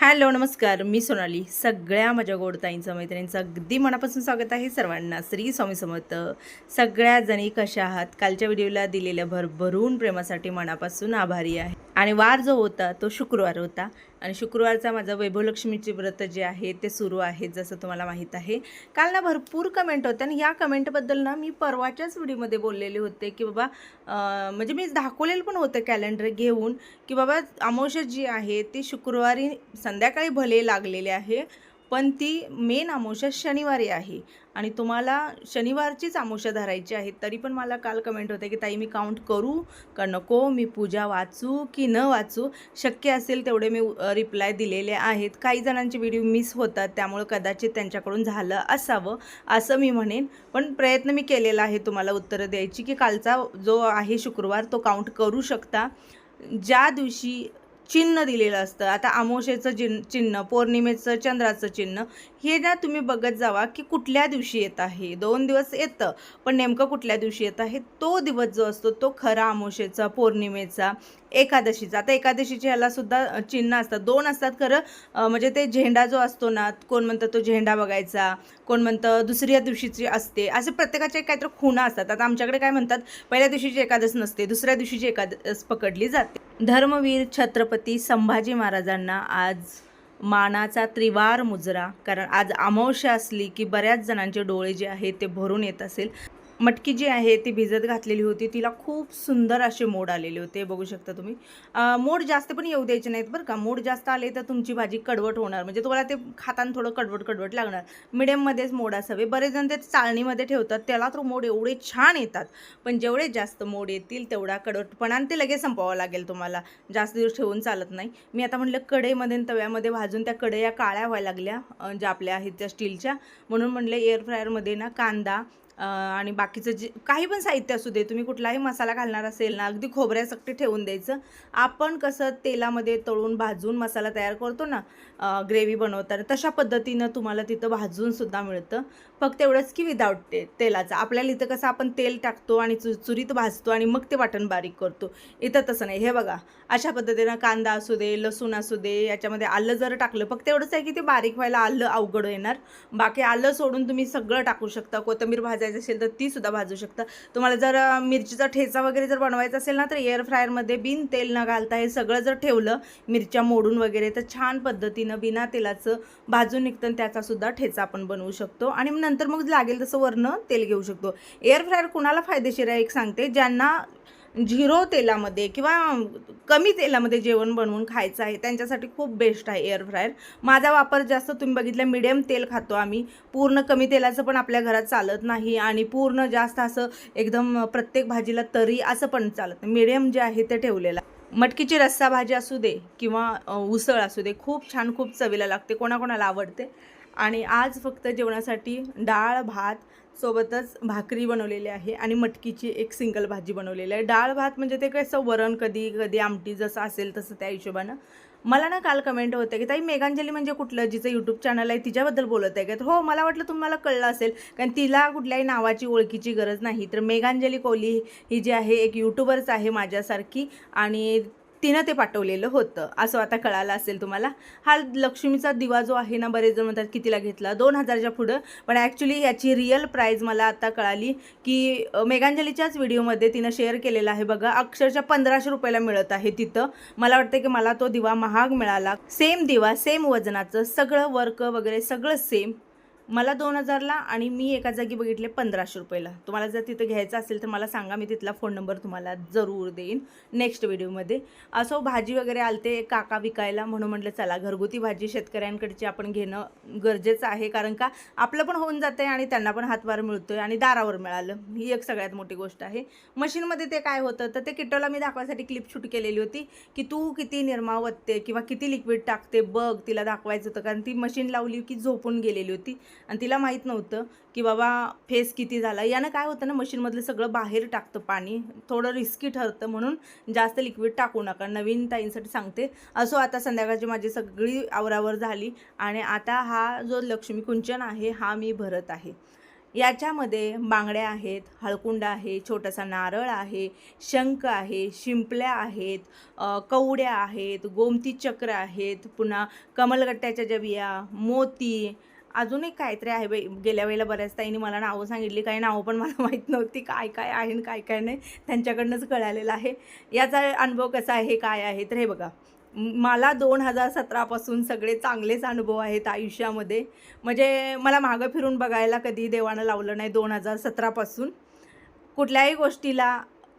Hello नमस्कार. मी सोनाली. सगळ्या माझ्या गोडताईंचं मैत्रिणींचं अगदी मनापासून स्वागत आहे सर्वांना. श्री स्वामी समर्थ. सगळ्या जणी कशा आहात? कालच्या व्हिडिओला दिलेल्या भरभरून प्रेमासाठी मनापासून आभारी आहे. आणि वार जो होता तो शुक्रवार होता. आणि शुक्रवारचा माझं वैभवलक्ष्मीचे व्रत जे आहे ते सुरू आहे जसं तुम्हाला माहीत आहे. काल ना भरपूर कमेंट होत्या आणि या कमेंटबद्दल ना मी परवाच्याच व्हिडिओमध्ये बोललेले होते की बाबा म्हणजे मी दाखवलेलं पण होतं कॅलेंडर घेऊन की बाबा अमावश्या जी आहे ती शुक्रवारी संध्याकाळी भले लागलेली आहे. पण ती मेन आमोशा शनिवारी आहे. आणि तुम्हाला शनिवारचीच आमोशा धरायची आहे तरी पण मला काल कमेंट होते की ताई मी काउंट करू का नको? मी पूजा वाचू की न वाचू? शक्य असेल तेवढे मी रिप्लाय दिलेले आहेत. काही जणांचे व्हिडिओ मिस होतात. त्यामुळं कदाचित त्यांच्याकडून झालं असावं असं मी म्हणेन. पण प्रयत्न मी केलेला आहे तुम्हाला उत्तरं द्यायची की कालचा जो आहे शुक्रवार तो काउंट करू शकता. ज्या दिवशी चिन्ह दिलेलं असतं. आता आमोशेचं चिन्ह चिन्ह पौर्णिमेचं चंद्राचं चिन्ह हे ना तुम्ही बघत जावा की कुठल्या दिवशी येत आहे. दोन दिवस येतं पण नेमकं कुठल्या दिवशी येत आहे? तो दिवस जो असतो तो खरा आमोशेचा पौर्णिमेचा एकादशीचा. आता एकादशीच्या ह्याला सुद्धा चिन्ह असतात. दोन असतात खरं. म्हणजे ते झेंडा जो असतो ना कोण म्हणतं तो झेंडा बघायचा कोण म्हणतं दुसऱ्या दिवशीची असते. असे प्रत्येकाच्या काहीतरी खुणा असतात. आता आमच्याकडे काय म्हणतात पहिल्या दिवशीची एकादश नसते दुसऱ्या दिवशीची एकादश पकडली जाते. धर्मवीर छत्रपती संभाजी महाराजांना आज मानाचा त्रिवार मुजरा. कारण आज अमावस्या असली की बऱ्याच जणांचे डोळे जे आहेत ते भरून येत असेल. मटकी जी आहे ती भिजत घातलेली होती. तिला खूप सुंदर असे मोड आलेले होते बघू शकता तुम्ही. मोड जास्त पण येऊ द्यायचे नाहीत बरं का. मोड जास्त आले तर तुमची भाजी कडवट होणार. म्हणजे तुम्हाला ते खाताना थोडं कडवट कडवट लागणार. मिडियममध्येच मोड असावे. बरेच जण ते चाळणीमध्ये ठेवतात. त्याला तर मोड एवढे छान येतात. पण जेवढे जास्त मोड येतील तेवढा कडवटपणा ते लगेच संपवावं लागेल तुम्हाला. जास्त दिवस ठेवून चालत नाही. मी आता म्हटलं कढईमध्ये तव्यामध्ये भाजून त्या कढया काळ्या व्हायला लागल्या ज्या आपल्या आहेत त्या स्टीलच्या. म्हणून म्हणलं एअर फ्रायरमध्ये ना कांदा आणि बाकीचं जे काही पण साहित्य असू दे तुम्ही कुठलाही मसाला घालणार असेल ना अगदी खोबऱ्यासकटे ठेवून द्यायचं. आपण कसं तेलामध्ये तळून भाजून मसाला तयार करतो ना ग्रेव्ही बनवताना तशा पद्धतीनं तुम्हाला तिथं भाजूनसुद्धा मिळतं. फक्त एवढंच की विदाऊट ते तेलाचं. आपल्याला इथं कसं आपण तेल टाकतो आणि चु चुरीत भाजतो आणि मग ते वाटण बारीक करतो. इथं तसं नाही. हे बघा अशा पद्धतीनं कांदा असू दे लसूण असू दे याच्यामध्ये आलं जर टाकलं फक्त एवढंच आहे की ते बारीक व्हायला आलं अवघड येणार बाकी आलं सोडून तुम्ही सगळं टाकू शकता. कोथिंबीर भाजायचं असेल तर ती सुद्धा भाजू शकता. तुम्हाला जर मिरचीचा ठेचा वगैरे जर बनवायचा असेल ना तर एअर फ्रायरमध्ये बिन तेल न घालता हे सगळं जर ठेवलं मिरच्या मोडून वगैरे तर छान पद्धतीनं बिना तेलाचं भाजून निघतं आणि त्याचा सुद्धा ठेचा आपण बनवू शकतो. आणि मग नंतर मग लागेल तसं वरनं तेल घेऊ शकतो. एअर फ्रायर कुणाला फायदेशीर आहे एक सांगते ज्यांना झिरो तेलामध्ये किंवा कमी तेलामध्ये जेवण बनवून खायचं आहे त्यांच्यासाठी खूप बेस्ट आहे एअर फ्रायर माझा वापर जास्त तुम्ही बघितलं मिडियम तेल खातो आम्ही. पूर्ण कमी तेलाचं पण आपल्या घरात चालत नाही आणि पूर्ण जास्त असं एकदम प्रत्येक भाजीला तरी असं पण चालत नाही. मिडियम जे आहे ते ठेवलेलं. मटकीची रस्सा भाजी असू दे किंवा उसळ असू दे खूप छान खूप चवीला लागते कोणाकोणाला आवडते. आणि आज फक्त जेवणासाठी डाळ भात सोबतच भाकरी बनवलेली आहे आणि मटकीची एक सिंगल भाजी बनवलेली आहे. डाळ भात म्हणजे ते कसं वरण कधी कधी आमटी जसं असेल तसं त्या हिशोबानं. मला ना काल कमेंट होते की ताई मेघांजली म्हणजे कुठलं? जिचं यूट्यूब चॅनल आहे तिच्याबद्दल बोलत आहे का? तर हो मला वाटलं तुम्हाला कळलं असेल कारण तिला कुठल्याही नावाची ओळखीची गरज नाही. तर मेघांजली कोहली ही जी आहे एक यूट्यूबरच आहे माझ्यासारखी आणि तिनं ते पाठवलेलं होतं. असं आता कळालं असेल तुम्हाला. हा लक्ष्मीचा दिवा जो आहे ना बरेच जण म्हणतात कितीला घेतला? दोन हजारच्या पुढं. पण ॲक्च्युली याची रिअल प्राईज मला आता कळाली की मेघांजलीच्याच व्हिडिओमध्ये तिनं शेअर केलेला आहे बघा. अक्षरशः पंधराशे रुपयाला मिळत आहे तिथं. मला वाटतं की मला तो दिवा महाग मिळाला. सेम दिवा सेम वजनाचं सगळं वर्क वगैरे सगळं सेम मला दोन हजारला आणि मी एका जागी बघितले पंधराशे रुपयाला. तुम्हाला जर तिथं घ्यायचं असेल तर मला सांगा मी तिथला फोन नंबर तुम्हाला जरूर देईन नेक्स्ट व्हिडिओमध्ये असो भाजी वगैरे आलते काका विकायला म्हणून म्हटलं चला घरगुती भाजी शेतकऱ्यांकडची आपण घेणं गरजेचं आहे. कारण का आपलं पण होऊन जातं आहे आणि त्यांना पण हातभार मिळतोय आणि दारावर मिळालं. ही एक सगळ्यात मोठी गोष्ट आहे. मशीनमध्ये ते काय होतं तर ते किटोला मी दाखवायसाठी क्लिप शूट केलेली होती की तू किती निर्मा वतते किंवा किती लिक्विड टाकते बघ तिला दाखवायचं होतं. कारण ती मशीन लावली की झोपून गेलेली होती. आणि तिला माहीत नव्हतं की बाबा फेस किती झाला यानं काय होतं ना मशीनमधलं सगळं बाहेर टाकतं पाणी. थोडं रिस्की ठरतं म्हणून जास्त लिक्विड टाकू नका. नवीन ताईंसाठी सांगते. असो आता संध्याकाळची माझी सगळी आवरावर झाली आणि आता हा जो लक्ष्मी कुंचन आहे हा मी भरत आहे. याच्यामध्ये बांगड्या आहेत हळकुंड आहे छोटासा नारळ आहे शंख आहे शिंपल्या आहेत कवड्या आहेत गोमती चक्र आहेत पुन्हा कमलगट्ट्याच्या जबिया मोती अजून एक काहीतरी आहे बाई. गेल्या वेळेला बऱ्याच ताईंनी मला नावं सांगितली. काही नावं पण मला माहीत नव्हती. काय काय आहे आणि काय काय नाही. त्यांच्याकडनंच कळालेलं आहे. याचा अनुभव कसा आहे काय आहे? तर हे बघा. मला दोन हजार सतरापासून सगळे चांगलेच अनुभव आहेत आयुष्यामध्ये. म्हणजे मला मागं फिरून बघायला कधी देवानं लावलं नाही दोन हजार सतरापासून कुठल्याही गोष्टीला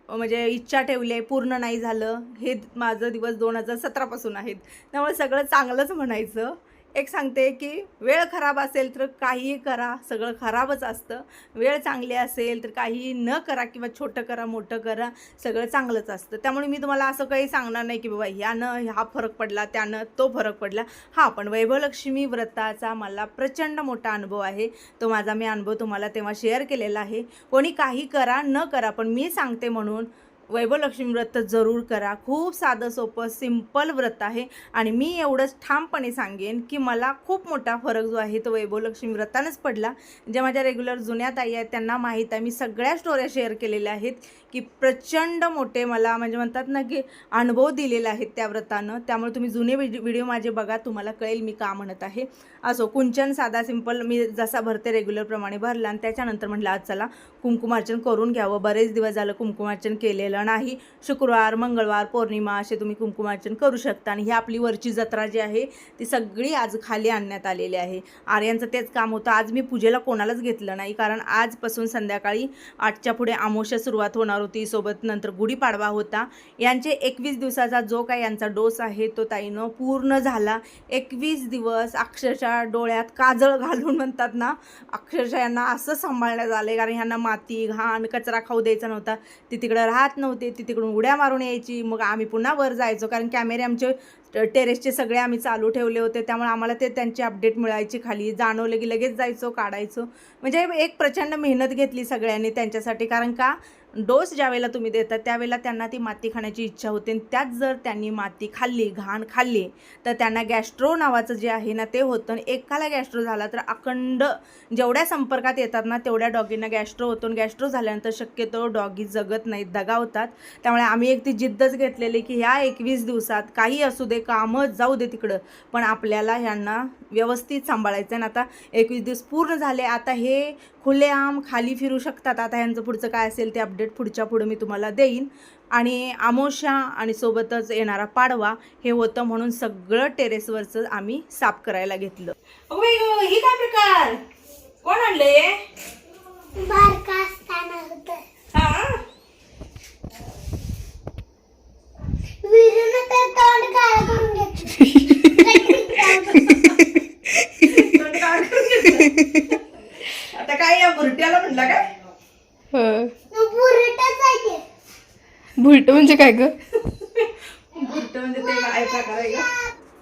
म्हणजे इच्छा ठेवली आहे पूर्ण नाही झालं. हे माझं दिवस दोन हजार सतरापासून आहेत. त्यामुळे सगळं चांगलंच म्हणायचं. एक सांगते की वेळ खराब असेल तर काहीही करा सगळं खराबच असतं. वेळ चांगली असेल तर काहीही न करा किंवा छोटं करा मोठं करा सगळं चांगलंच असतं. त्यामुळे मी तुम्हाला असं काही सांगणार नाही की बाबा ह्यानं हा फरक पडला त्यानं तो फरक पडला. हा पण वैभवलक्ष्मी व्रताचा मला प्रचंड मोठा अनुभव आहे. तो माझा मी अनुभव तुम्हाला तेव्हा शेअर केलेला आहे. कोणी काही करा न करा पण मी सांगते म्हणून वैभवलक्ष्मी व्रत जरूर करा. खूप साधं सोपं सिंपल व्रत आहे. आणि मी एवढंच ठामपणे सांगेन की मला खूप मोठा फरक जो आहे तो वैभवलक्ष्मी व्रतानंच पडला. ज्या माझ्या रेग्युलर जुन्या ताई आहेत त्यांना माहीत आहे. मी सगळ्या स्टोऱ्या शेअर केलेल्या आहेत की प्रचंड मोठे मला म्हणजे म्हणतात ना की अनुभव दिलेले आहेत त्या व्रतानं. त्यामुळे तुम्ही जुने व्हिडिओ व्हिडिओ माझे बघा तुम्हाला कळेल मी का म्हणत आहे. असो कुंचन साधा सिंपल मी जसा भरते रेग्युलरप्रमाणे भरला आणि त्याच्यानंतर म्हटलं आज चला कुंकुमार्चन करून घ्यावं. बरेच दिवस झालं कुंकुमार्चन केलेलं नाही. शुक्रवार मंगळवार पौर्णिमा असे तुम्ही कुंकुमार्चन करू शकता आणि ही आपली वरची जत्रा जी आहे ती सगळी आज खाली आणण्यात आलेली आहे. आर्यांचं तेच काम होतं. आज मी पूजेला कोणालाच घेतलं नाही कारण आजपासून संध्याकाळी आठच्या पुढे आमोशा सुरुवात होणार होती. सोबत नंतर गुढीपाडवा होता. यांचे एकवीस दिवसाचा जो काय यांचा डोस आहे तो ताईनं पूर्ण झाला. एकवीस दिवस अक्षरशः डोळ्यात काजळ घालून म्हणतात ना अक्षरशः यांना असं सांभाळण्यात आले कारण ह्यांना माती घाण कचरा खाऊ द्यायचा नव्हता. ती तिकडं राहत नव्हते ती तिकडून उड्या मारून यायची. मग आम्ही पुन्हा वर जायचो कारण कॅमेरे आमचे टेरेसचे सगळे आम्ही चालू ठेवले होते. त्यामुळे आम्हाला ते त्यांची अपडेट मिळायची खाली. जाणवलं की लगेच जायचो काढायचो. म्हणजे एक प्रचंड मेहनत घेतली सगळ्यांनी त्यांच्यासाठी. कारण का? डोस ज्यावेळेला तुम्ही देता त्यावेळेला त्यांना ती माती खाण्याची इच्छा होते. आणि त्यात जर त्यांनी माती खाल्ली घाण खाल्ली तर त्यांना गॅस्ट्रो नावाचं जे आहे ना ते होतं. आणि एकाला गॅस्ट्रो झाला तर अखंड जेवढ्या संपर्कात येतात ना तेवढ्या डॉगींना गॅस्ट्रो होतो. आणि गॅस्ट्रो झाल्यानंतर शक्यतो डॉगी जगत नाहीत दगावतात त्यामुळे आम्ही एक ती जिद्दच घेतलेली की ह्या एकवीस दिवसात काही असू दे कामं जाऊ दे तिकडं. पण आपल्याला ह्यांना व्यवस्थित सांभाळायचं आणि आता एकवीस दिवस पूर्ण झाले आता हे खुलेआम खाली फिरू शकतात. आता ह्यांचं पुढचं काय असेल ते अपडेट पुढच्या पुढं मी तुम्हाला देईन. आणि आमोशा आणि सोबतच येणारा पाडवा हे होतं म्हणून सगळं टेरेसवरचं आम्ही साफ करायला घेतलं. ही काय प्रकार? कोण आणले बारका असताना होतं हा विरून तर तोंड काळ करून आता काय या बुरट्याला म्हणला काय? ते. भुलट म्हणजे काय ग? बुरट म्हणजे ते काय प्रकार आहे का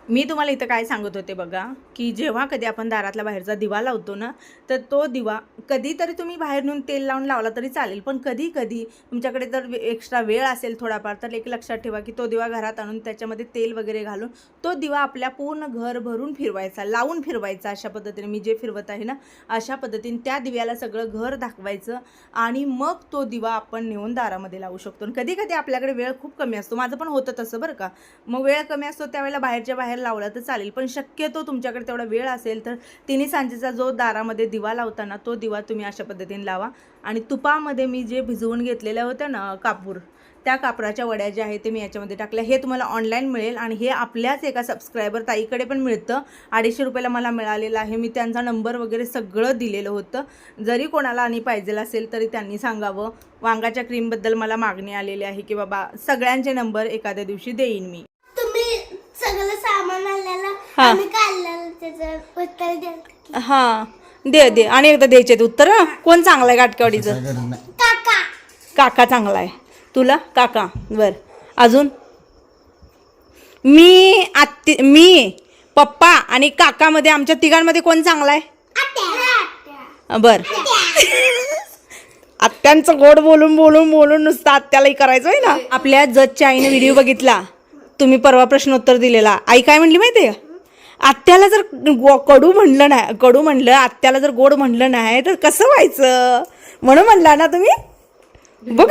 मी तुम्हाला इथं काय सांगत होते बघा की जेव्हा कधी आपण दारातला बाहेरचा दिवा लावतो ना तर तो दिवा कधीतरी तुम्ही बाहेर नेऊन तेल लावून लावला तरी चालेल पण कधी कधी तुमच्याकडे जर एक्स्ट्रा वेळ असेल थोडाफार तर एक लक्षात ठेवा की तो दिवा घरात आणून त्याच्यामध्ये तेल वगैरे घालून तो दिवा आपल्या पूर्ण घर भरून फिरवायचा लावून फिरवायचा अशा पद्धतीने. मी जे फिरवत आहे ना अशा पद्धतीने त्या दिव्याला सगळं घर दाखवायचं आणि मग तो दिवा आपण नेऊन दारामध्ये लावू शकतो. आणि कधी कधी आपल्याकडे वेळ खूप कमी असतो. माझं पण होतं तसं बरं का. मग वेळ कमी असतो त्यावेळेला बाहेरच्या बाहेर लावला तर चालेल. पण शक्यतो तुमच्याकडे तेवढा वेळ असेल तर तिन्ही सांजेचा जो दारामध्ये दिवा लावताना तो दिवा तुम्ही अशा पद्धतीने लावा. आणि तुपामध्ये मी जे भिजवून घेतलेल्या होत्या ना कापूर त्या कापराच्या वड्या ज्या आहेत ते मी याच्यामध्ये टाकल्या. हे तुम्हाला ऑनलाईन मिळेल आणि हे आपल्याच एका सबस्क्रायबर ताईकडे पण मिळतं. अडीचशे रुपयाला मला मिळालेलं आहे. मी त्यांचा नंबर वगैरे सगळं दिलेलं होतं. जरी कोणाला आणि पाहिजेल असेल तरी त्यांनी सांगावं. वांगाच्या क्रीमबद्दल मला मागणी आलेली आहे की बाबा सगळ्यांचे नंबर एखाद्या दिवशी देईन मी. सगळं सामान आणलेलं हा. आम्ही काढलेलं त्याचं उत्तर हां. दे दे. आणि एकदा द्यायचे उत्तर हं? कोण चांगलं आहे काका. काका चांगला आहे. तुला? काका. बर. अजून? मी आत्ती मी पप्पा आणि काकामध्ये आमच्या तिघांमध्ये कोण चांगला आहे? आत्या. बर. आत्यांचं गोड बोलून बोलून बोलून नुसतं आत्यालाही करायचं आहे ना आपल्या जजच्या आईने व्हिडिओ बघितला. तुम्ही परवा प्रश्नोत्तर दिलेला. आई काय म्हणली माहिती आहे आत्याला जर कडू म्हणलं नाही कडू म्हणलं आत्याला जर गोड म्हणलं नाही तर कसं व्हायचं? म्हणून म्हणला ना तुम्ही? बघ.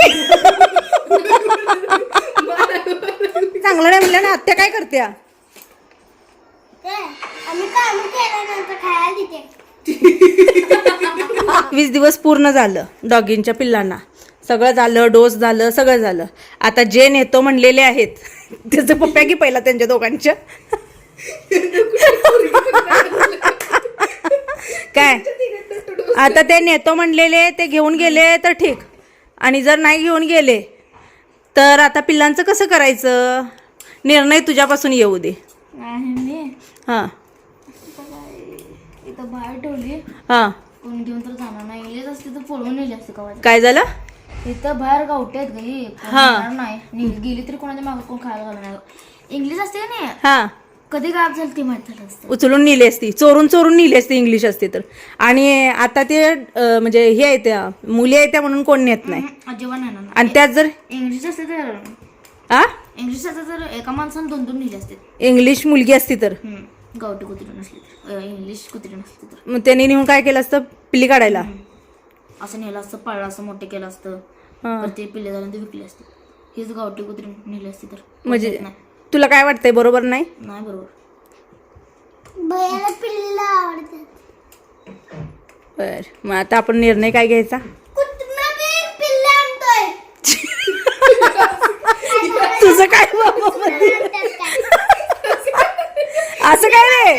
चांगलं नाही म्हणलं ना आत्या काय करते वीस दिवस पूर्ण झालं डॉगींच्या पिल्लांना. सगळं झालं डोस झालं सगळं झालं. आता जे नेतो म्हणलेले आहेत त्याचं पप्प्या की पहिला त्यांच्या दोघांच्या? काय? आता ते नेतो म्हणलेले ते घेऊन गेले तर ठीक. आणि जर नाही घेऊन गेले तर आता पिल्लांचं कसं करायचं? निर्णय तुझ्यापासून येऊ दे. हां. हां. काय झालं? इथं बाहेर गावठी आहेत गई हा. नाही. नी- गेली तरी कोणाच्या मागं कोण खायला घालणार इंग्लिश असते का नाही? हां. कधी गायब झाली ते माहीत झालं असतं. उचलून नेली असती. चोरून चोरून नेली असती इंग्लिश असते तर. आणि आता ते अं, म्हणजे हे आहे त्या मुली आहेत त्या म्हणून कोण नेत नाही. अजिबात नाही. ना आणि त्यात जर इंग्लिश असते तर आ? इंग्लिश असते तर एका माणसानं दोन दोन नेले असते. इंग्लिश मुलगी असती तर. हम्म. गावठी कुत्री नसली तर. अं, इंग्लिश कुत्री नसली तर. मग त्यांनी नेऊन काय केलं असतं? पिल्ली काढायला. असं नेलं असतं पाळलं असतं मोठे केलं असतं. तर ते पिल्ले झाल्यानंतर विकले असते. हीच गावठी कुत्री नेली असती तर. म्हणजे नाही. तुला काय वाटतंय बरोबर नाही? नाही बरोबर. भैयाला पिल्ला आवडतात. बर मग आता आपण निर्णय काय घ्यायचा? कुत्रा बी पिल्ले आणतोय. तुझं काय बाबा काय? असं काय रे?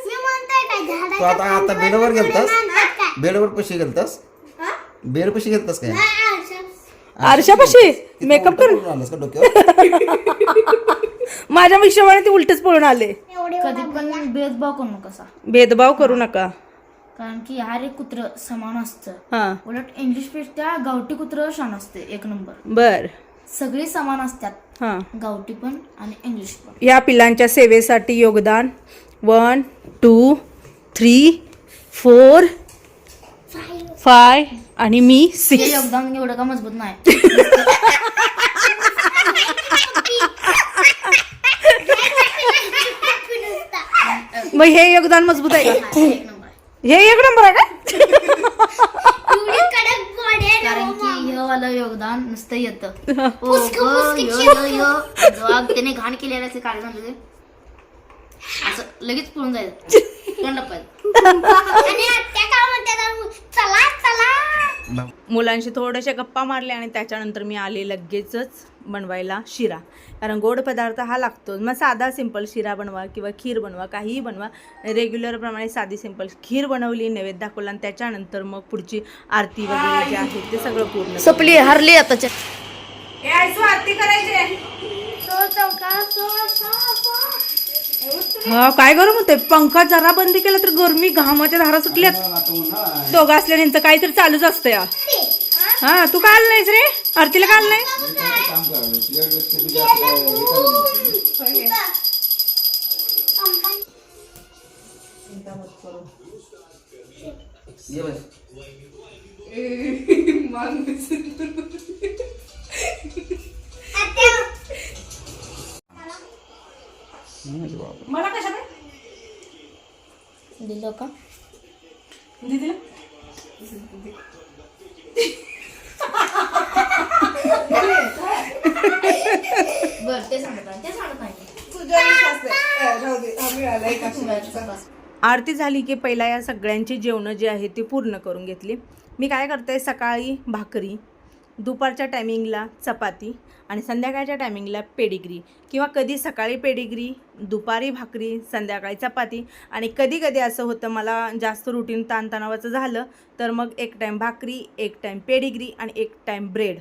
मी म्हणतोय काय तू झाडाच्या आता आता बेडवर गेलतास? आणतात काय? बेडवर पशी गेलतास? बेड पशी गेलतास काय. आरशापाशी? मेकअप करून? आलास का डोक्यावर? माझ्या हिशोबाने ती उलटच पळून आले. कधी पण भेदभाव करू नका भेदभाव करू नका. कारण की हर एक कुत्र समान असतं. हां. उलट इंग्लिशपेक्षा गावठी कुत्र छान असते एक नंबर. बर. सगळी समान असतात. हां. गावठी पण आणि इंग्लिश पण. या पिलांच्या सेवेसाठी योगदान. One two three four five आणि मी सिक्स योगदान एवढं का मजबूत नाही? मग हे योगदान मजबूत आहे. का एक नंबर. हे एक नंबर आहे का? कारण की हे वाला योगदान नुसतं येतं. ओ पुसकं यो, यो, यो. त्याने घाण केलेलं असे काढ झालं असं लगेच पळून जायचं. तोंड पाहिजे आणि आत्या काय म्हणतात? चला चला. मुलांशी थोड्याशा गप्पा मारल्या आणि त्याच्यानंतर मी आले लगेचच बनवायला शिरा. कारण गोड पदार्थ हा लागतो. मग साधा सिंपल शिरा बनवा किंवा खीर बनवा काहीही बनवा. रेग्युलरप्रमाणे साधी सिंपल खीर बनवली नैवेद्य दाखवला आणि त्याच्यानंतर मग पुढची आरती वगैरे जे आहे ते सगळं पूर्ण सपली हरली आताच्या. आरती करायची हा काय गरम होते पंखा जरा बंद केला तर गरमी घामाच्या धारा सुटल्यात. दोघं असल्या यांचं काहीतरी चालूच असतं या हा तू काल नाहीस रे? आरतीला काल नाही. ये दिलं का? दिदीला? बर ते सांगत नाही ते सांगत नाही. आरती झाली की पहिला या सगळ्यांची जेवणं जी आहेत ती पूर्ण करून घेतली. मी काय करते सकाळी भाकरी दुपारच्या टायमिंगला चपाती आणि संध्याकाळच्या टायमिंगला पेडिग्री किंवा कधी सकाळी पेडिग्री दुपारी भाकरी संध्याकाळी चपाती. आणि कधी कधी असं होतं मला जास्त रुटीन ताणतणावाचं झालं तर मग एक टाईम भाकरी एक टाईम पेडिग्री आणि एक टाईम ब्रेड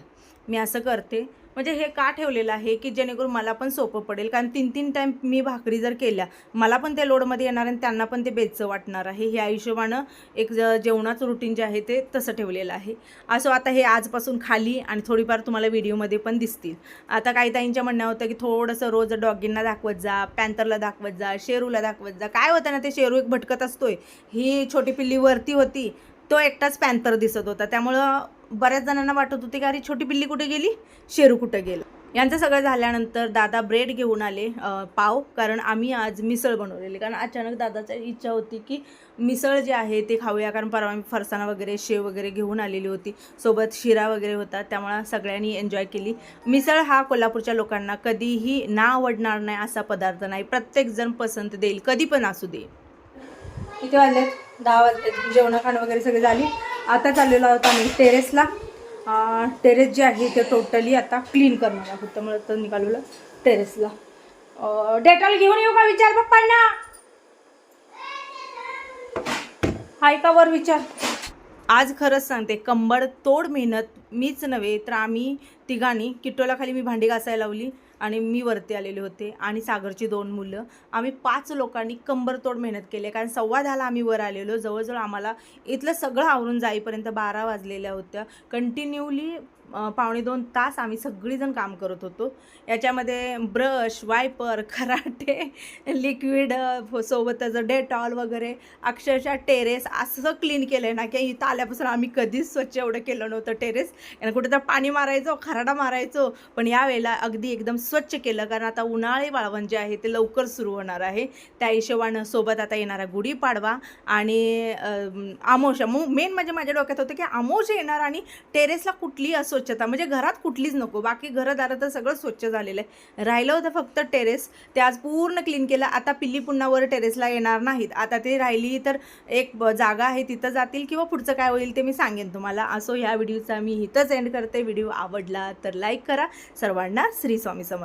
मी असं करते. म्हणजे हे का ठेवलेलं आहे की जेणेकरून मला पण सोपं पडेल? कारण तीन तीन टाईम मी भाकरी जर केल्या मला पण ते लोडमध्ये येणार आणि त्यांना पण ते बेचचं वाटणार आहे. ह्या हिशोबानं एक ज जेवणाचं रुटीन जे आहे ते तसं ठेवलेलं आहे. असं आता हे आजपासून खाली आणि थोडीफार तुम्हाला व्हिडिओमध्ये पण दिसतील. आता काही ताईंच्या म्हणणं होतं की थोडंसं रोज डॉगींना दाखवत जा पॅन्थरला दाखवत जा शेरूला दाखवत जा. काय होतं ना ते शेरू एक भटकत असतोय. ही छोटी पिल्ली वरती होती तो एकटाच पॅन्थर दिसत होता. त्यामुळं बऱ्याच जणांना वाटत होते की अरे छोटी पिल्ली कुठे गेली? शेरू कुठं गेलं? यांचं सगळं झाल्यानंतर दादा ब्रेड घेऊन आले पाव. कारण आम्ही आज मिसळ बनवलेली. कारण अचानक दादाची इच्छा होती की मिसळ जे आहे ते खाऊया. कारण परवा आम्ही फरसाणा वगैरे शेव वगैरे घेऊन आलेली होती. सोबत शिरा वगैरे होता. त्यामुळं सगळ्यांनी एन्जॉय केली. मिसळ हा कोल्हापूरच्या लोकांना कधीही ना आवडणार नाही असा पदार्थ नाही. प्रत्येकजण पसंत देईल. कधी पण असू दे. किती वाजले दहा वाजले जेवण खाणं वगैरे सगळी झाली. आता चाललेलो आहोत आम्ही टेरेसला टेरेस जे आहे ते टोटली आता क्लीन करणार आहोत. त्यामुळे तर निघालेलं टेरेसला डेटॉल घेऊन येऊ का विचार पप्पांना? हाय का वर विचार? आज खरंच सांगते कंबड तोड मेहनत मीच नव्हे तर आम्ही तिघांनी किट्टोलाखाली मी भांडी घासायला लावली आणि मी वरती आलेले होते आणि सागरची दोन मुलं. आम्ही पाच लोकांनी कंबरतोड मेहनत केली कारण सव्वा दहाला आम्ही वर आलेलो. जवळजवळ आम्हाला इथलं सगळं आवरून जाईपर्यंत बारा वाजलेल्या होत्या. कंटिन्यूली पावणे दोन तास आम्ही सगळीजण काम करत होतो. याच्यामध्ये ब्रश वायपर खराटे लिक्विड सोबतच डेटॉल वगैरे अक्षरशः टेरेस असं क्लीन केलं आहे ना की इथं आल्यापासून आम्ही कधीच स्वच्छ एवढं केलं नव्हतं टेरेस. आणि कुठे तर पाणी मारायचो खराडा मारायचो पण यावेळेला अगदी एकदम स्वच्छ केलं कारण आता उन्हाळी वाळवण जे आहे ते लवकर सुरू होणार आहे. त्या हिशोबानं सोबत आता येणारा गुढीपाडवा आणि आमोशा. मेन म्हणजे माझ्या डोक्यात होतं की आमोश येणार आणि टेरेसला कुठली असो स्वच्छता. म्हणजे घरात कुठलीच नको. बाकी घरदारात तर सगळं स्वच्छ झालेलं आहे. राहिलं होतं फक्त टेरेस ते आज पूर्ण क्लीन केलं. आता पिल्ली पुन्हा वर टेरेसला येणार नाहीत. आता ते राहिली तर एक जागा आहे तिथं जातील किंवा पुढचं काय होईल ते मी सांगेन तुम्हाला. असो ह्या व्हिडिओचा मी इथंच एंड करते. व्हिडिओ आवडला तर लाईक करा. सर्वांना श्री स्वामी समर्थ.